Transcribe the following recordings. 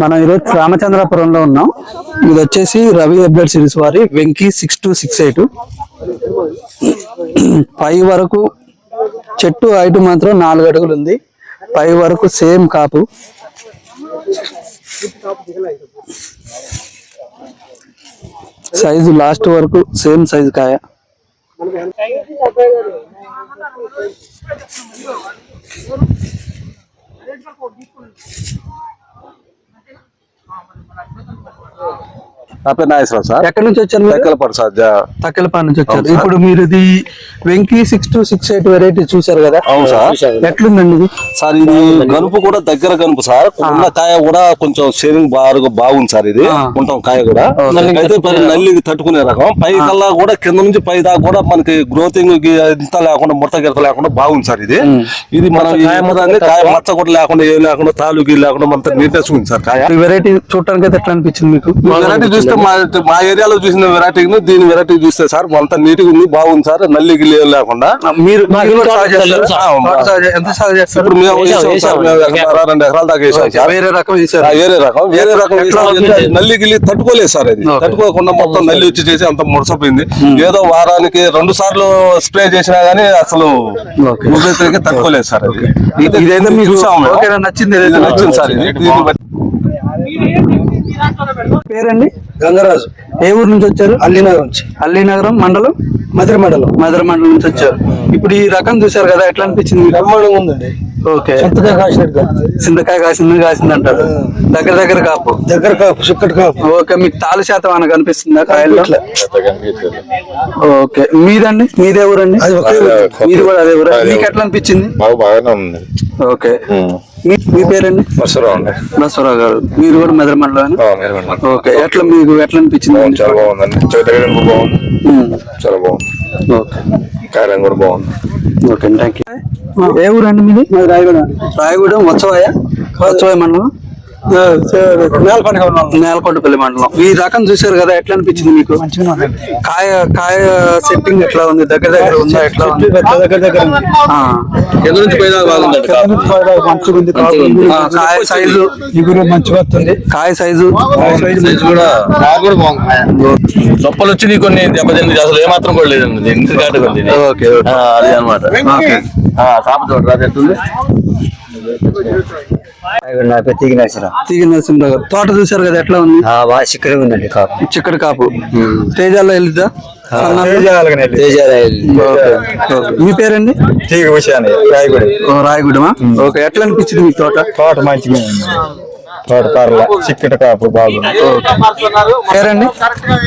మనం ఈరోజు రామచంద్రపురంలో ఉన్నాం. ఇది వచ్చేసి రవి అప్డేట్ సిరీస్ వారి Venky six two six eight. పై వరకు చెట్టు హైట్ మాత్రం నాలుగు అడుగులు ఉంది. పై వరకు సేమ్ కాపు. సైజు లాస్ట్ వరకు సేమ్ సైజు కాయ. mesma Covid por నా పేరు నాగేశ్వరరావు సార్. ఎక్కడి నుంచి వచ్చారు మీరు? లెక్కలపాడు సార్ తక్కెలపాడు నుంచి వచ్చారు. ఇప్పుడు మీరు ఇది Venky six two six eight variety చూసారు కదా? అవును సార్. ఎట్లుందండి ఇది? సార్ ఇది గనుపు కూడా దగ్గర గనుపు సార్. ఉన్న కాయ కూడా కొంచెం షేరింగ్ బాగా బాగుంది సార్ ఇది. ఉంటాం కాయ కూడా. అయితే నల్లికి తట్టుకునే రకం. పై కల్లా కూడా కింద నుంచి పై దాకా కూడా మనకి గ్రోతింగ్ ఇంత లేకుండా ముడత గిడత లేకుండా బాగుంది సార్ ఇది. ఇది మనం దాన్ని కాయ మచ్చ కూడా లేకుండా ఏం లేకుండా తాలూకి లేకుండా మన నీట్నెస్ ఉంది సార్ కాయ. వెరైటీ చూడటానికి అయితే ఎట్లా అనిపించింది మీకు? వెరైటీ చూస్తే మా మా ఏరియాలో చూసిన వెరైటీని దీని వెరైటీ చూస్తే సార్ అంత నీట్గా ఉంది బాగుంది సార్ నల్లి గిల్లి ఏం లేకుండా మీరు ఎంత సాగు చేస్తారు? రెండు ఎకరాల దాకా వేసాం సార్. వేరే రకం వేరే రకం వేరే రకం ఎట్లా వేసాం. ఉంది? అంటే నల్లి గిల్లి తట్టుకోలేదు సార్ అది. తట్టుకోకుండా మొత్తం నల్లి వచ్చి చేసి అంత ముడసపోయింది ఏదో వారానికి రెండు సార్లు స్ప్రే చేసినా గానీ అసలు తట్టుకోలేదు సార్ అది. ఇదైతే మీకు నచ్చింది నచ్చింది సార్ ఇది. పేరండి? గంగరాజు. ఏ ఊరు నుంచి వచ్చారు? అల్లినగర్ నుంచి. అల్లీనగరం మండలం? మధుర మండలం. మధుర మండలం నుంచి వచ్చారు. ఇప్పుడు ఈ రకం చూసారు కదా ఎట్లా అనిపించింది? బ్రహ్మాండంగా ఉందండి. ఓకే. కాసినట్టుగా చింతకాయ కాసింది కాసింది అంటారు దగ్గర దగ్గర కాపు. దగ్గర కాపు చిక్కటి కాపు. ఓకే మీకు తాలు శాతం అని కనిపిస్తుందా ఇట్లా. ఓకే. మీదండి? మీదే ఊరండి. మీది కూడా అదే ఊరు? మీకు ఎట్లా అనిపించింది? బాగా బాగానే ఉంది. ఓకే. మీ మీ పేరండి? బస్సులో ఉండే బసవరావు గారు. మీరు కూడా మెదర మండలం మీరు వినండి. ఓకే. ఎట్లా మీకు ఎట్లా అనిపించింది? చాలా బాగుందండి. చెవితగడం కూడా బాగుంది. చాలా బాగుంది. ఓకే. కాయలం కూడా బాగుంది. ఓకే థ్యాంక్ యూ ఏ ఊరండి మీది? రాయగూడెం రాయగూడెం వచ్చవాయ వచ్చవాయ మండలం. నేలకొండపల్లి మండలం. ఈ రకం చూసారు కదా ఎట్లా అనిపించింది మీకు? కాయ కాయ సెట్టింగ్ ఎట్లా ఉంది? దగ్గర దగ్గర ఉందా? ఎట్లా ఉంది? దగ్గర దగ్గర కింద నుంచి కాయ సైజు ఇగురు మంచిగా వస్తుంది. కాయ సైజు కూడా కూడా బాగుంది. చొప్పలు వచ్చి కొన్ని దెబ్బతింది అసలు ఏమాత్రం కూడా లేదండి. ఓకే అది అనమాట సాప చూడరా ఎట్టుంది నా పేరు తీగి నరసరా తీగ నరసింహరావు గారు. తోట చూసారు కదా ఎట్లా ఉంది? బాగా ఉందండి కాపు. చిక్కడి కాపు. తేజాల్లో వెళ్తా మీ పేరండి? తీగ విషయాన్ని రాయగూడి. ఓ, రాయగూడెమా? ఓకే ఎట్లా అనిపించింది మీ తోట? తోట మంచిగా ఉంది తోట పర్ల చిక్కటి కాపు బాగుంది పేరండి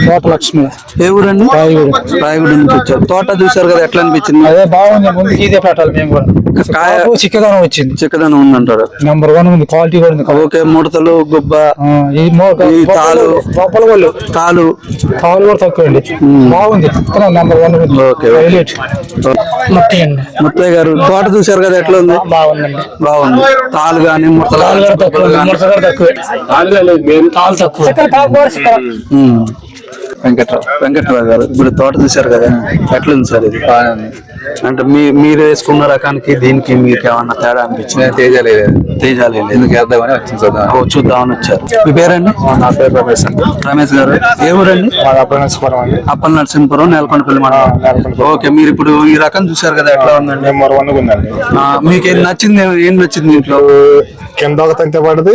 తోట లక్ష్మి ఏ ఊరండి? రాయగూడెం. నుంచి వచ్చారు. తోట చూసారు కదా ఎట్లా అనిపించింది? అదే బాగుంది ముందు ఇదే పెట్టాలి మేము కూడా. కాయ చిక్కదనం వచ్చింది. చిక్కదనం ఉందంటారు. నెంబర్ వన్ ఉంది క్వాలిటీ కూడా ఉంది. ఓకే ముడతలు గుబ్బ ఈ తాలు లోపల వాళ్ళు. తాలు. తాలు కూడా తక్కువ అండి. బాగుంది నెంబర్ వన్ ఉంది. ఓకే. హైలైట్ ముత్తయ్య గారు తోట చూసారు కదా ఎట్లా ఉంది? బాగుందండి. బాగుంది. తాలు గాని ముడతలు వెంకట్రావు వెంకట్రావు గారు ఇప్పుడు తోట చూసారు కదా ఎట్లుంది సార్ ఇది? అంటే మీ మీరు వేసుకున్న రకానికి దీనికి మీకు ఏమన్నా తేడా అనిపించింది? తేజలేదు తేజాలు ఏం లేదు. ఎందుకు వేద్దామని వచ్చింది చూద్దాం ఓ, చూద్దామని వచ్చారు. మీ పేరండి? నా పేరు రమేష్ అండి. రమేష్ గారు ఏ ఊరండి? మాది అప్పనస్పురం అండి. అప్పల్ నరసింహపురం నేలకొండపల్లి మండలం. ఓకే మీరు ఇప్పుడు ఈ రకం చూసారు కదా ఎట్లా ఉందండి? మీకు ఏం నచ్చింది ఏం నచ్చింది ఇంట్లో? కింద ఒక తంతె పడది.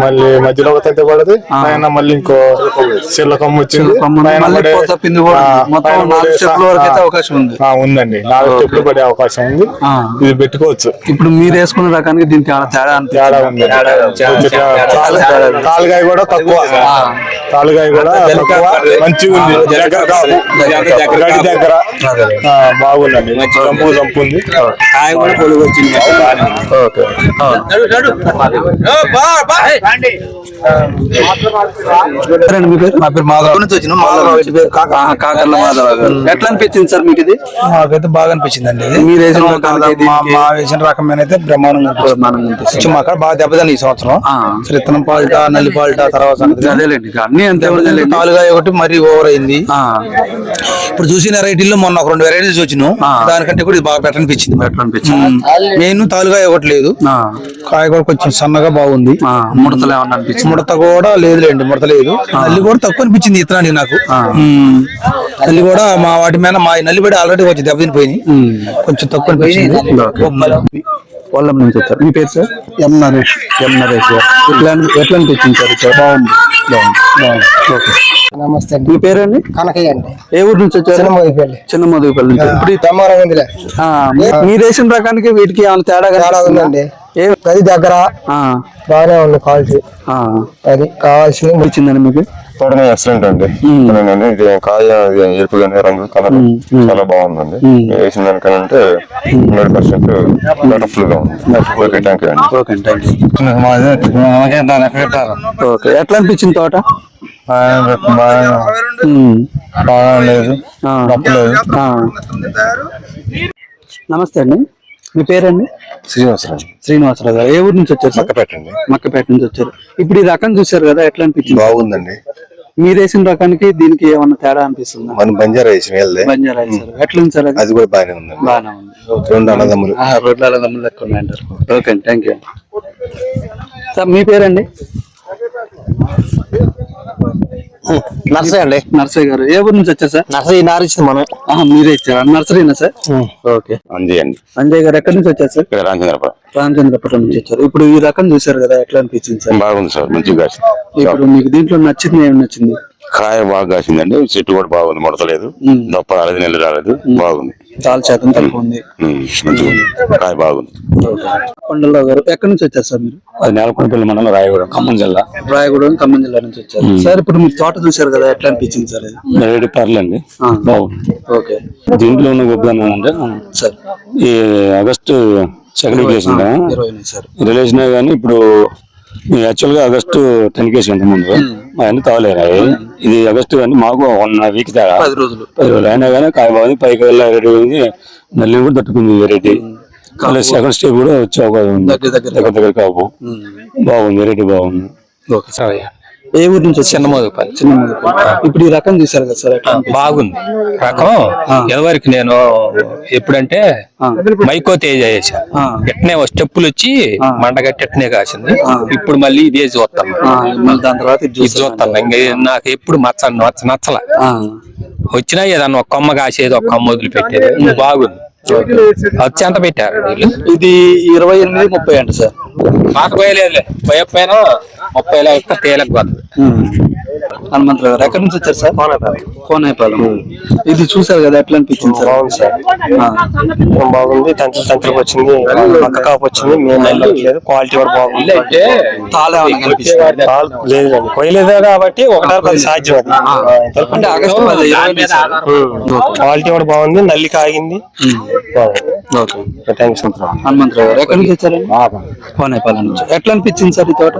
మళ్ళీ మధ్యలో ఒక తంతె పడది పైన మళ్ళీ ఇంకో చిల్ల కొమ్మ వచ్చింది ఉందండి. నాలుగు స్టెప్లు పడే అవకాశం ఉంది. ఇది పెట్టుకోవచ్చు. ఇప్పుడు మీరు వేసుకున్న రకానికి దీనికి తేడా తేడా ఉంది. తాలు- తాలుగాయ కూడా తక్కువ. తాలుగాయ కూడా తక్కువ. మంచిగా ఉంది. దగ్గర దగ్గర ఆ, బాగుందండి. జంపు జంపు ఉంది. కాయ కూడా పొలుగు వచ్చింది. ఓకే. సరేండి, మీ పేరు? నా పేరు మాధవ్. నుంచి వచ్చిన మాధవ్ ఇంటి పేరు? కాక ఆహా, కాకర్ల మాధవ గారు. ఎట్లా అనిపించింది సార్ మీకు ఇది మాకైతే బాగా అనిపించింది అండి ఇది మీరు వేసిన మా మా వేసిన రకం మీద అయితే బ్రహ్మాండంగా అనిపిస్తుంది. మాకు బాగా దెబ్బతింది ఈ సంవత్సరం. ఆ. శ్రీత్తనం పాల్ట నల్లి పాల్ట తర్వాత అన్ని అంతే. నాలుగా ఒకటి మరీ ఓవర్ అయింది. ఇప్పుడు చూసిన వెరైటీలో మొన్న ఒక రెండు వెరైటీస్ వచ్చినాం దానికంటే కూడా ఇది బాగా బెటర్ అనిపించింది. మెయిన్ తాలుగా ఒకటి లేదు. కాయ కూడా కొంచెం కొంచెం సన్నగా బాగుంది. ముడతలు ఏమన్నా అనిపించింది? ముడత కూడా లేదులేండి ముడత లేదు. నల్లి కూడా తక్కువ అనిపించింది ఇత్తనానికి నాకు. నల్లి కూడా మా వాటి మీద మా నల్లిబడి ఆల్రెడీ కొంచెం దెబ్బతినిపోయింది కొంచెం తక్కువ అనిపించింది. పొలం నుంచి వచ్చారు మీ పేరు sir? M Naresh. M Naresh గారు ఎట్లా ఎట్లా అనిపించింది సార్? బాగుంది. బాగుంది. బాగుంది. ఓకే. నమస్తే అండి. మీ పేరండి? కనకయ్య అండి. ఏ ఊరు నుంచి వచ్చారు? చిన్నమోదిపల్లి చిన్న మధుపల్లి నుంచి ఇప్పుడు ఈ బ్రహ్మాండంగా ఉందిలే ఆ, మీ- మీరు వేసిన రకానికి వీటికి ఏమైనా తేడా తేడా కనిపిస్తుందా? ఉందండి. ఏ? గది దగ్గర ఆ, బాగానే ఉంది క్వాలిటీ. ఆ. అది కావాల్సింది వచ్చిందండి మీకు? తోటనే ఎక్సలెంట్ అండి. ఇది కాయ ఇది ఎరుపుగానే రంగు కలర్. చాలా బాగుందండి. మీరు వేసిన దానికంటే హండ్రెడ్ పర్సెంట్గా ఉంది. ఓకే థ్యాంక్ యూ అండి. ఓకే థ్యాంక్ యూ ఓకే ఎట్లా అనిపించింది తోట? నమస్తే అండి. మీ పేరండి? శ్రీనివాసరావు శ్రీనివాసరావు గారు ఏ ఊరు నుంచి వచ్చారు? సార్ పెట్టండి మక్కపేట నుంచి వచ్చారు. ఇప్పుడు ఈ రకం చూసారు కదా ఎట్లా అనిపించింది? బాగుందండి. మీరు వేసిన రకానికి దీనికి ఏమన్నా తేడా అనిపిస్తుందా? మనం బంజారా వేసి వెళ్దే బంజారా ఎట్లా ఉంది సార్ అది? కూడా బాగానే ఉందండి. బాగానే ఉంది. రెండు అన్నదమ్ములు. ఆ, రోడ్ల దమ్ములు లెక్క ఉన్నాయంటారు. ఓకే అండి థ్యాంక్ యూ సార్ మీ పేరండి? నర్సరీ అండి. నర్సయ్య గారు. ఏ ఊరు నుంచి వచ్చారు సార్? నర్సరీ నారిచ్చింది మనం. ఆహా, మీరే ఇచ్చారా? నర్సరీనా సార్? ఓకే. అంజయ్ అండి. అంజయ్ గారు ఎక్కడి నుంచి వచ్చారు సార్? ఇక్కడ రామచంద్రపురం. రామచంద్రపురం నుంచి వచ్చారు. ఇప్పుడు ఈ రకం చూసారు కదా ఎట్లా అనిపించింది సార్? బాగుంది సార్ మంచిగా ఇప్పుడు మీకు దీంట్లో నచ్చింది ఏమి నచ్చింది? కాయ బాగా కాసిందండి. చెట్టు కూడా బాగుంది. ముడతలేదు. దొప్ప రాలేదు నెల్లు రాలేదు. బాగుంది. చాలా శాతం తక్కువ ఉంది ఉమ్, మంచిగా ఉంది. కాయ బాగుంది. కొండలరావు గారు ఎక్కడి నుంచి వచ్చారు సార్ మీరు? అది నేలకొండపల్లి మండలం రాయగూడెం ఖమ్మం జిల్లా. రాయగూడెం ఖమ్మం జిల్లా నుంచి వచ్చారు. సార్ ఇప్పుడు మీరు తోట చూసారు కదా ఎట్లా అనిపించింది సార్ రేటు పర్లేండి. బాగుంది. ఓకే. దీంట్లో ఉన్న గొప్పదనం అంటే సార్. ఈ ఆగస్టు సెకండ్ సార్. రిలేషన్ కానీ ఇప్పుడు యాక్చువల్గా ఆగస్టు టెన్ కేసు ఇంత ముందు. అవన్నీ తాగలేరు ఇది ఆగస్టు కానీ మాకు వన్ వీక్ తేడా పది రోజులు. పది రోజులు. అయినా కానీ కాయ బాగుంది పైకి వెళ్ళి రెడీ అయింది. నల్లి కూడా తట్టుకుంది వెరైటీ. మళ్ళీ సెకండ్ స్టేప్ కూడా వచ్చే అవకాశం ఉంది. దగ్గర దగ్గర. దగ్గర దగ్గర కాపు. బాగుంది. వెరైటీ బాగుంది. ఓకే. సార్. ఏ ఊరు నుంచి చిన్న మోదపల్లి చిన్న ఇప్పుడు ఈ రకం చూసారు కదా సార్? బాగుంది. రకం ఎదవరికి నేను ఎప్పుడంటే మైకో తేజ చేశా ఆ. ఎట్నే స్టెప్పులు వచ్చి మండగట్టి ఎట్నే కాసింది. ఇప్పుడు మళ్ళీ ఇదే చూస్తాం. ఆ, మళ్ళీ దాని తర్వాత ఇది ఇది చూస్తారు. చూస్తాం. ఇంకా నాకు ఎప్పుడు మచ్చ నచ్చ నచ్చల. వచ్చినా ఏదన్నా ఒక కొమ్మ కాసేది ఒక కొమ్మ వదిలి పెట్టేది ఇది బాగుంది. వచ్చి ఎంత పెట్టారు ఇది ఇరవై ఎనిమిది ముప్పై అంట సార్. మాకు పోయలేదులే పోయకపోయినా ముప్పై లెక్క తేలకు హనుమంతరావు గారు. ఎక్కడి నుంచి వచ్చారు సార్? కోనేపాలెం. ఇది చూసారు కదా ఎట్లా అనిపించింది సార్? బాగుంది సార్. బాగుంది? తంత్రి తంత్రికి వచ్చింది. పక్క కాపు వచ్చింది. మేము వెళ్ళట్లేదు క్వాలిటీ కూడా బాగుంది. అంటే తాళే కనిపిస్తుందా? కొయ్యలేదే కాబట్టి ఒకటారు పది సాధ్యం అది. క్వాలిటీ కూడా బాగుంది. నల్లి కాగింది. హనుమంతరావు గారు. ఎక్కడి నుంచి వచ్చారండి? కోనేపాలెం నుంచి. ఎట్లా అనిపించింది సార్ ఈ తోట?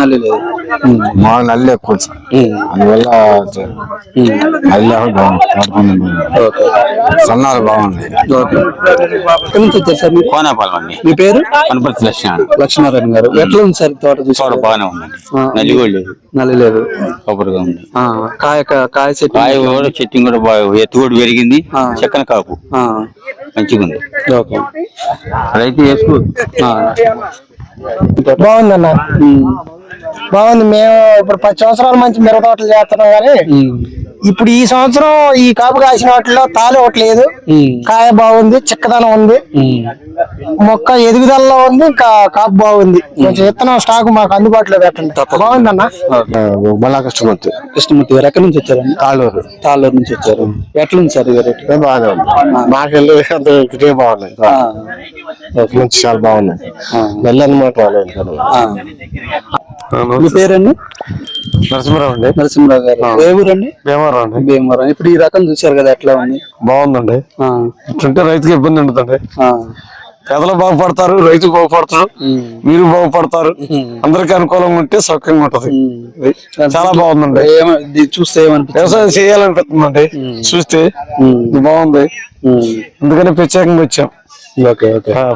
నల్లి లేదు. ఉమ్, మా నల్లి ఎక్కువ సార్ అందువల్ల నల్లి బాగుంది సన్నాలు బాగుంది సార్ కోనేపాలెం అండి. మీ పేరు? కనపర్తి లక్ష్మణ. లక్ష్మీనారాయణ గారు. ఎట్లా ఉంది సార్ తోట తోట చూసారు బాగానే ఉందండి. నల్లి కూడా లేదు. నల్లి లేదు. కొబ్బరిగా ఉంది. ఆ, కాయ కాయ చెట్టు కాయ కూడా చెట్టు కూడా బాగా ఎత్తు కూడా పెరిగింది. చెక్కన కాపు. ఆ, మంచిగా ఉంది. ఓకే. రైతు వేసుకో ఆ, బాగుందన్న. బాగుంది. మేము ఇప్పుడు పది సంవత్సరాల మంచి మిరప తోటలు చేస్తున్నాం కానీ ఇప్పుడు ఈ సంవత్సరం ఈ కాపు కాసిన వాటిలో తాలు ఒకట్లేదు ఉమ్, కాయ బాగుంది చిక్కదనం ఉంది. మొక్క ఎదుగుదలలో ఉంది ఇంకా కాపు బాగుంది. కొంచెం విత్తనం స్టాక్ మాకు అందుబాటులో పెట్టండి. బాగుందన్న? మళ్ళా కష్టమవుతుంది కృష్ణమూర్తి గారు ఎక్కడి నుంచి వచ్చారండి తాళూరు తాళ్ళూరు నుంచి వచ్చారు. ఎట్లుంది సార్ రేటు? బాగానే ఉంది మాకెళ్ళి అంత ఇదే బాగున్నాయి. చాలా బాగున్నాయి. ఆ. మీ పేరండి? నరసింహరావు అండి. నరసింహరావు గారు. ఏ ఊరండి? భీమవరం అండి. భీమవరం. ఇప్పుడు ఈ రకం చూసారు కదా ఎట్లా ఉంది? బాగుందండి. ఇట్లుంటే రైతుకి ఇబ్బంది ఉండదండి. పేదలు బాగుపడతారు రైతు బాగుపడతారు మీరు బాగుపడతారు అందరికీ అనుకూలంగా ఉంటే సౌఖ్యంగా ఉంటది. చాలా బాగుందండి. చూస్తే వ్యవసాయం చేయాలనిపిస్తుందండి. చూస్తే బాగుంది. అందుకని ప్రత్యేకంగా వచ్చాం.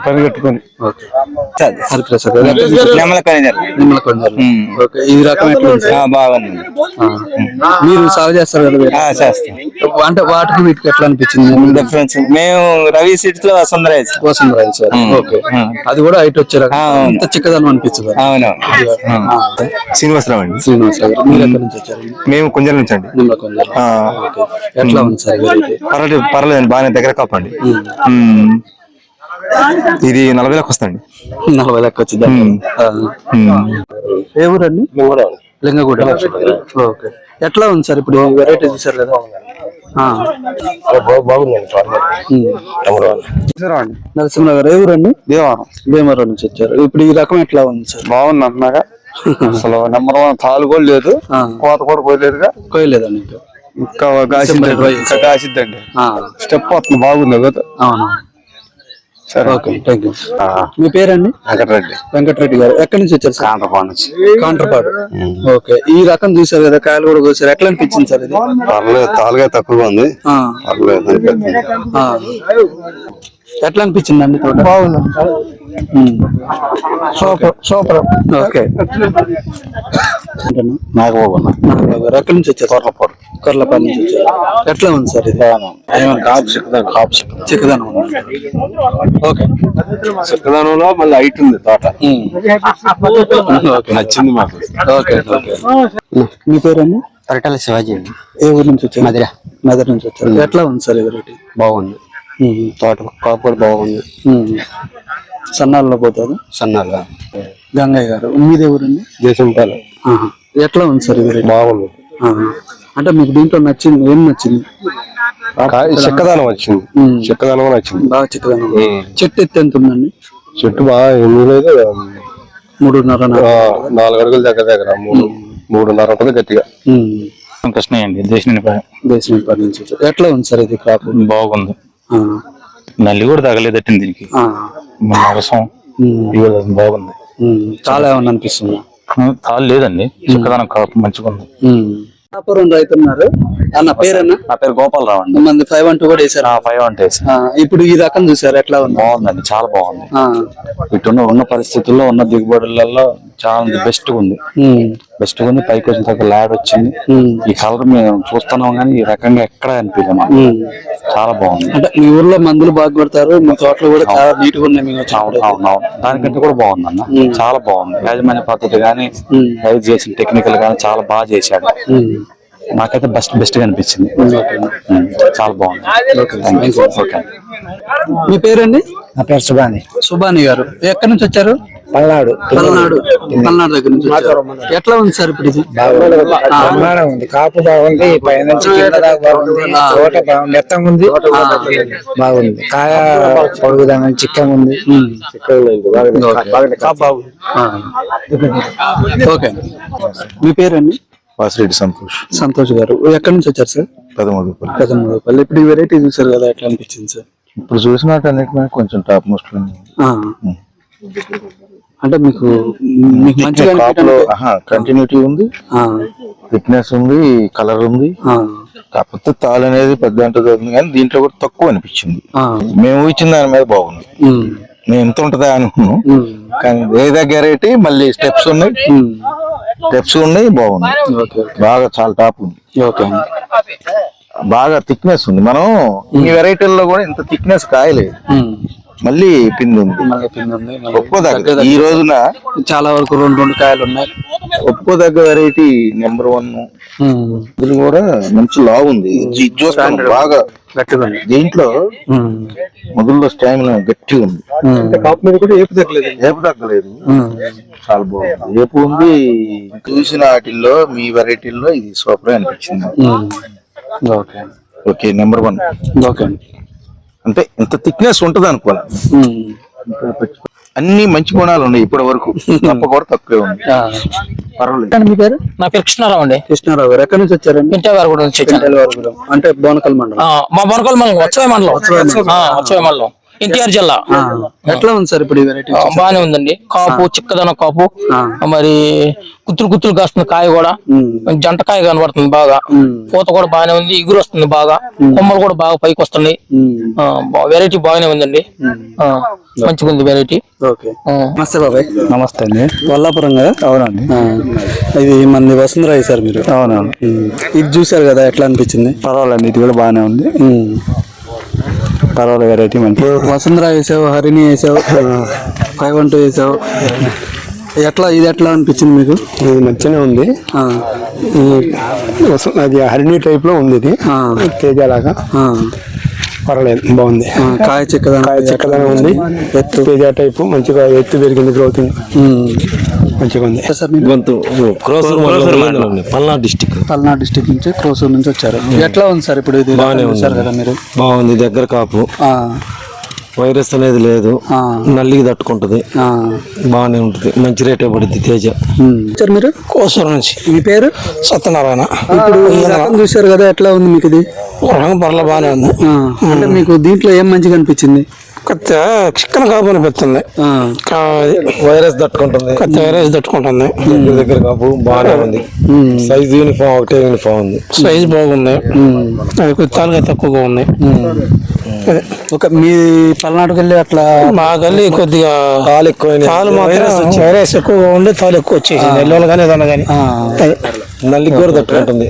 పని కట్టుకొని. ఈ రకం? బాగుంది. మీరు సాగు చేస్తారు కదా? చేస్తాం. అంటే వాటికి వీటికి ఎట్లా అనిపించింది? డిఫరెన్స్ మేము రవి సీట్స్లో రాదు సార్ ఓకే. అది కూడా హైట్ వచ్చారు ఇంత చిక్కదనం అనిపించదు? అవును. శ్రీనివాసరావు అండి. శ్రీనివాస్ గారు మీరు ఎక్కడి నుంచి వచ్చారు? మేము కొంచెం నుంచి అండి. ఎట్లా ఉంది సార్ వెరైటీ? పర్వాలేదు పర్వాలేదండి బాగానే దగ్గర కాపండి. ఇది నలభై లెక్క వస్తుంది నలభై లెక్క వచ్చింది ఏ ఊరండి? లింగగూడ. ఓకే. ఎట్లా ఉంది సార్ ఇప్పుడు? వెరైటీ చూసారు కదా. నరసింహరావు గారు ఏ ఊరండి? దేవరం భీమవరం నుంచి వచ్చారు. ఇప్పుడు ఈ రకం ఎట్లా ఉంది సార్? బాగుంది అంటున్నాగా. అసలు నెంబర్ వన్ తాలు కూడా లేదు. ఆ. కోత కూడా పోయలేదుగా. కోయలేదండి ఇంకా ఇంకా కాసింది ఇంకా కాసిద్దండి. స్టెప్ వస్తుంది బాగుంది కదా. అవును. సరే. ఓకే థ్యాంక్ యూ మీ పేరండి? వెంకటరెడ్డి. వెంకటరెడ్డి గారు. ఎక్కడి నుంచి వచ్చారు సార్? కాంతపాడు నుంచి. కాంట్రపాడు. ఓకే. ఈ రకం చూసారు కదా కాయలు కూడా కోసారు. ఎట్లా అనిపించింది సార్ ఇది? పర్లేదు తాలుగా తక్కువగా ఉంది. పర్లేదు అనిపిస్తుంది. ఎట్లా అనిపించింది అండి తోట? బాగుంది. Super super. Okay. Nagababu Nagababu ఎక్కడి నుంచి వచ్చారు? కొర్లపాడు కొర్లపాడు నుంచి వచ్చారు. ఎట్లా ఉంది సార్ ఇది? చిక్కదనం. ఉంది. ఓకే. చిక్కదనంలో మళ్ళీ హైట్ ఉంది తోట. నచ్చింది మాకు. Okay okay. మీ పేరండి? పరిటాల శివాజీ ఏ ఊరు నుంచి వచ్చారు? మధిర. మధుర నుంచి వచ్చారు. ఎట్లా ఉంది సార్ ఈ వెరైటీ బాగుంది. తోట కాపు కూడా బాగుంది. సన్నాల్లో పోతారు? సన్నాలుగా గంగయ్య గారు. మీదే ఊరండి దేశం పాలు ఆహా. ఎట్లా ఉంది సార్ వెరైటీ బాగుంది. అంటే మీకు దీంట్లో నచ్చింది ఏం నచ్చింది? చెక్కదానం వచ్చింది. చెక్కదానం నచ్చింది. బాగా చిక్కదనం. చెట్టు ఎత్తు ఎంత ఉందండి? చెట్టు బాగా ఎన్ని లేదు. మూడున్నర నాలుగు. అడుగుల దగ్గర దగ్గర మూడు మూడున్నర ఉంటుంది గట్టిగా. ఉమ్. కృష్ణ అండి దేశం దేశం నుంచి వచ్చారు. ఎట్లా ఉంది సార్ ఇది క్రాప్? బాగుంది. నల్లి కూడా తగలేదట్టండి దీనికి. ఆ. మన అవసరం. ఇవాళ బాగుంది. చాలా ఏమన్నా అనిపిస్తుంది? తాళ్ళు లేదండి. చిక్కదనం కాపు మంచిగా ఉంది. వ్యాపారం రైతున్నారు. అన్న పేరన్నా నా పేరు గోపాలరావు అండి. మంది ఫైవ్ వన్ టూ కూడా వేసారు ఫైవ్ అంటే ఆ, ఇప్పుడు ఈ రకం చూసారు ఎట్లా ఉంది? బాగుందండి చాలా బాగుంది. ఇటున్న ఉన్న పరిస్థితుల్లో ఉన్న దిగుబడులలో చాలా బెస్ట్ ఉంది. బెస్ట్ ఉంది పైకి వచ్చిన తర్వాత ల్యాడ్ వచ్చింది. ఈ కలర్ మేము చూస్తున్నాం కానీ ఈ రకంగా ఎక్కడ. ఉమ్. చాలా బాగుంది. అంటే మీ ఊర్లో మందులు బాగా కొడతారు మీ తోటలు కూడా చాలా నీట్గా ఉన్నాయి దానికంటే కూడా బాగుంది అన్న. చాలా బాగుంది. యాజమాన్య పద్ధతి కానీ. రైతు చేసిన టెక్నికల్ కానీ చాలా బాగా చేశాడు. నాకైతే బెస్ట్ బెస్ట్గా అనిపించింది. చాలా బాగుంది. మీ పేరండి? నా పేరు సుభాని. సుబాని గారు. ఎక్కడి నుంచి వచ్చారు? పల్నాడు. పల్నాడు. పల్నాడు దగ్గర నుంచి ఎట్లా ఉంది సార్ ఇప్పుడు ఇది? బ్రహ్మాండం ఉంది. కాపు బాగుంది. కింద దాకా బాగుంది. తోట బాగుంది. మెత్తంగా ఉంది. బాగుంది. కాయ పొడుగుదనం చిక్కగా ఉంది. ఓకే. మీ పేరండి? వాసిరెడ్డి సంతోష్. సంతోష్ గారు. ఎక్కడి నుంచి వచ్చారు సార్? పదమూడు పదమూడు రూపాయలు ఇప్పుడు ఈ వెరైటీ చూసారు కదా ఎట్లా అనిపించింది సార్? ఇప్పుడు చూసినట్టు అన్నిటి కొంచెం టాప్ మోస్ట్ ఆ. అంటే మీకు మీకు మంచిగా కంటిన్యూటీ ఉంది. ఆ, ఫిట్నెస్ ఉంది కలర్ ఉంది. కాకపోతే తాళు అనేది పెద్ద ఉంటుంది కానీ దీంట్లో కూడా తక్కువ అనిపించింది. మేము ఇచ్చిన దాని మీద బాగుంది. మేము ఎంత ఉంటుందా అనుకున్నాం ఉమ్, కానీ ఏదో వెరైటీ మళ్ళీ స్టెప్స్ ఉన్నాయి. స్టెప్స్ ఉన్నాయి బాగుంది బాగా చాలా టాప్ ఉంది. ఓకే బాగా థిక్నెస్ ఉంది. మనం ఈ వెరైటీల్లో కూడా ఇంత థిక్నెస్ కాయలేదు. మళ్ళీ పిండి ఉంది. మళ్ళీ పిండి ఉంది, మళ్ళీ ఒప్పుకోదగ్గ ఈ రోజున చాలా వరకు రెండు రెండు కాయలు ఉన్నాయి. ఒప్పుకోదగ్గ వెరైటీ నెంబర్ వన్ ఇది కూడా మంచి లావ్ ఉంది. చూస్తాను బాగా గట్టిగా ఉంది దీంట్లో మొదల్లో స్టామినా గట్టిగా ఉంది. కాపు మీద కూడా ఏపు తగ్గలేదు. ఏపు తగ్గలేదు. చాలా బాగుంది. ఏపు ఉంది. చూసిన వాటిల్లో మీ వెరైటీల్లో ఇది సూపర్ అనిపించింది. Okay. Okay number one okay. అంటే ఇంత థిక్నెస్ ఉంటది అనుకోవాలి. అన్ని మంచి గుణాలు ఉన్నాయి ఇప్పటి వరకు తప్ప కూడా తక్కువే ఉంది. పర్వాలేదు. ఏంటి మీ పేరు? నా పేరు కృష్ణారావు అండి. కృష్ణారావు గారు. ఎక్కడి నుంచి వచ్చారండి ఇంటేవారు కూడా నుంచి. అంటే బోనకల్ మండలం. మా బొనకల్ మండలం వచ్చే మండలం. వచ్చే మండలం. ఎన్టీఆర్ జిల్లా. ఎట్లా ఉంది సార్ ఇప్పుడు బాగానే ఉందండి. కాపు చిక్కదన కాపు. మరి కుత్తులు కుత్తులు కాస్తుంది కాయ కూడా. జంట కాయ కనబడుతుంది బాగా. పూత కూడా బాగానే ఉంది ఇగురు వస్తుంది బాగా. కొమ్మలు కూడా బాగా పైకి వస్తున్నాయి. వెరైటీ బాగానే ఉందండి. మంచిగా ఉంది వెరైటీ ఓకే. నమస్తే బాబాయ్. నమస్తే అండి. వల్లాపురం కదా? అవునండి. ఇది మంది వసుంధర సార్ మీరు? అవునవును. ఇది చూసారు కదా ఎట్లా అనిపించింది? పర్వాలేదు ఇది కూడా బాగానే ఉంది. ఉమ్. పర్వాలేదు వెరైటీ మంచి. వసుంధర వేసావు హరిణి వేసావు ఫైవ్ వన్ టూ వేసావు. ఎట్లా ఇది ఎట్లా అనిపించింది మీకు? ఇది మంచిగానే ఉంది. ఆ, ఈ వసు- అది హరిణి టైప్లో ఉంది ఇది. ఆ, పర్వాలేదు బాగుంది. కాయ చిక్కదనం కాయ చిక్కదనం ఉంది. ఎత్తు. తేజ టైపు మంచిగా ఎత్తు పెరిగింది గ్రోత్. మంచిగా ఉంది. Sir Palnadu district Palnadu district నుంచి క్రోసూర్ నుంచి వచ్చారు. ఎట్లా ఉంది సార్ ఇప్పుడు ఇది? చూసారు కదా మీరు? బాగుంది దగ్గర కాపు. ఆ, వైరస్ అనేది లేదు. నల్లికి తట్టుకుంటది. ఆ. బాగానే ఉంటది. మంచి రేటే పడుద్ది తేజ. సార్ మీరు? కోసూరు నుంచి. మీ పేరు? సత్యనారాయణ. ఇప్పుడు చూసారు కదా ఎట్లా ఉంది మీకు ఇది రంగు పర్ల బాగానే ఉంది. అంటే మీకు దీంట్లో ఏం మంచిగా అనిపించింది? కొత్త చికెన్ కాపు అనిపిస్తుంది వైరస్ తట్టుకుంటుంది. కొత్త వైరస్ తట్టుకుంటుంది. దగ్గర దగ్గర కాపు బాగానే ఉంది. సైజ్ యూనిఫామ్ ఒకటే యూనిఫామ్ ఉంది. సైజ్ బాగుంది. అది కొద్దిగా తక్కువగా ఉంది. ఒక మీ పల్నాడుకి వెళ్ళి అట్లా మా గల్లి కొద్దిగా పాలు ఎక్కువ తాలు మాత్రం వైరస్ ఎక్కువగా ఉండి తాలు ఎక్కువ వచ్చేసింది. ఎల్లోలు కానీ ఏదన్నా కానీ. నల్లికి కూడా తట్టుకుంటుంది.